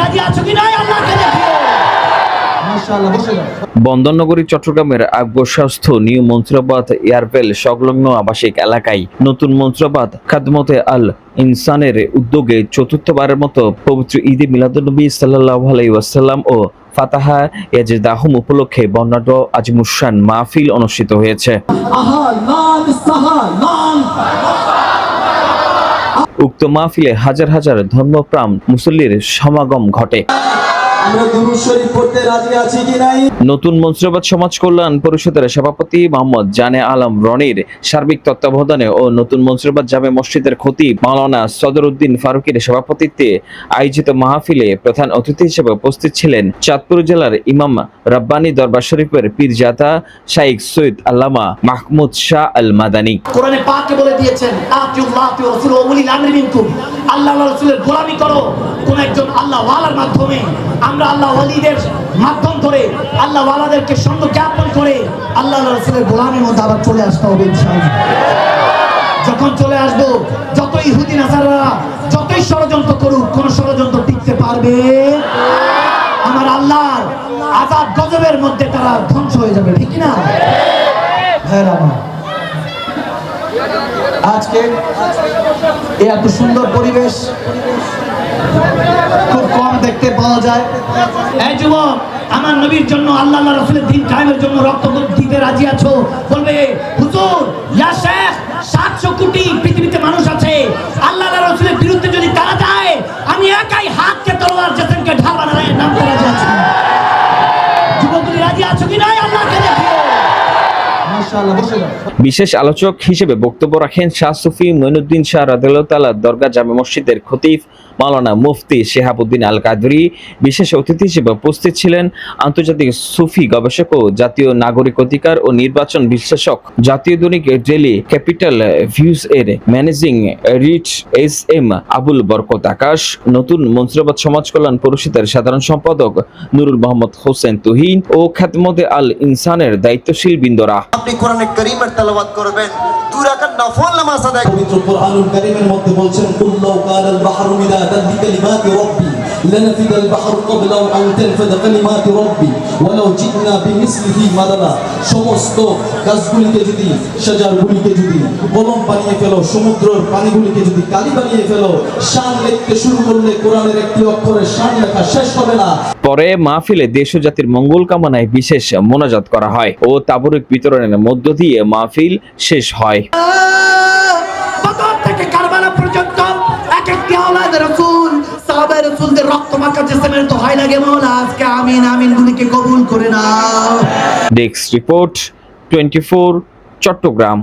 রাজি আছো কি বন্দরনগরী চট্টগ্রামের আকবর স্বাস্থ্য নিউ মন্ত্রাবাদ এয়ারপেল সংলগ্ন আবাসিক এলাকায় নতুন মন্ত্রাবাদ খাদমতে আল ইনসানের উদ্যোগে চতুর্থবারের মতো পবিত্র ঈদে মিলাদুন্নবী সাল্লাহ আলাই ওয়াসাল্লাম ও ফাতাহা এজদাহুম উপলক্ষে বর্ণাঢ্য আজিমুসান মাহফিল অনুষ্ঠিত হয়েছে। উক্ত মাহফিলে হাজার হাজার ধর্মপ্রাণ মুসল্লির সমাগম ঘটে। আমরা দুরূদ শরীফ পড়তে রাজি আছি কি নাই? নতুন মন্ত্রিবাদ সমাজ কল্যাণ পরিষদের সভাপতি মোহাম্মদ জানে আলম রনির সার্বিক তত্ত্বাবধানে ও নতুন মন্ত্রিবাদ জামে মসজিদের খতিব মাওলানা সদরউদ্দিন ফারুকের সভাপতিত্বে আয়োজিত মাহফিলে প্রধান অতিথি হিসেবে উপস্থিত ছিলেন চাঁদপুর জেলার ইমাম রাব্বানী দরবার শরীফের পীরজাতা শাইখ সৈয়দ আল্লামা মাহমুদ শাহ আল মাদানী কোরআনে পাকে বলে দিয়েছেন আতিউল্লাহ রাসূল ওয়া উলিল আমরি মিনকুম। আল্লাহ আল্লাহ রাসূলের গোলামি করো। কোন একজন আল্লাহ ওয়ালার মাধ্যমে আমরা আল্লাহ ওয়ালিদের মাধ্যম করে আল্লাহ ওয়ালাদেরকে সঙ্গ জ্ঞাপন করে আল্লাহ আল্লাহ রাসূলের গোলামির মধ্যে আবার চলে আসতে হবে যখন চলে আসব, যত ইহুদি নাসারা যতই ষড়যন্ত্র করুক, কোন ষড়যন্ত্র টিকতে পারবে। আমার আল্লাহর আজাদ গজবের মধ্যে তারা ধ্বংস হয়ে যাবে, ঠিক না হ্যাঁ আমার আজকে এই এত সুন্দর পরিবেশ খুব কম দেখতে পাওয়া যায়। এই যুবক, আমার নবীর জন্য আল্লাহ আল্লাহ রসুলের দিন কায়েমের জন্য রক্ত দিতে রাজি আছো? বলবে, হুজুর সাতশো কোটি পৃথিবীতে মানুষ আছে। আল্লাহ রসুলের বিরুদ্ধে যদি তারা যায়, আমি একাই হাতকে তলোয়ার জেসেনকে ঢাল বানায় নামতে রাজি আছি। যুবকগুলি রাজি আছো কি নাই? বিশেষ আলোচক হিসেবে বক্তব্য রাখেন শাহ সুফি মইনুদ্দিন শাহ রাদিয়াল্লাহু দরগা জামে মসজিদের খতিব মাওলানা মুফতি শেহাবুদ্দিন আল কাদরি বিশেষ অতিথি হিসেবে উপস্থিত ছিলেন আন্তর্জাতিক সুফি গবেষক ও জাতীয় নাগরিক অধিকার ও নির্বাচন বিশ্লেষক জাতীয় দৈনিক ডেলি ক্যাপিটাল ভিউজ এর ম্যানেজিং রিচ এস এম আবুল বরকত আকাশ নতুন মন্ত্রিবাদ সমাজ কল্যাণ পরিষদের সাধারণ সম্পাদক নুরুল মোহাম্মদ হোসেন তুহিন ও খ্যাতমদে আল ইনসানের দায়িত্বশীল বিন্দরা। আপনি কোরআনে করিমের তেলাওয়াত করবেন দুই রাকাত নফল নামাজ আদায় পবিত্র কোরআনুল কারীমের মধ্যে বলছেন কুল্লাউ কালাল বাহরু মিদাদান লিকালিমাতি রাব্বি লানাফিদাল বাহরু ক্বাবলা আন তানফাদা কালিমাতি রাব্বি ওয়ালাউ জিতনা বিমিসলিহি মাদাদা সমস্ত গাছগুলিকে যদি শাজারগুলিকে যদি কলম বানিয়ে ফেলো সমুদ্রের পানিগুলিকে যদি কালি বানিয়ে ফেলো শান লিখতে শুরু করলে কোরআনের একটি অক্ষরে শান লেখা শেষ হবে না। পরে মাহফিলে দেশ জাতির মঙ্গল কামনায় বিশেষ মোনাজাত করা হয় ও তাবরিক বিতরণের মধ্য দিয়ে মাহফিল শেষ হয়। কবুল করে নাও। Desk report twenty Chattogram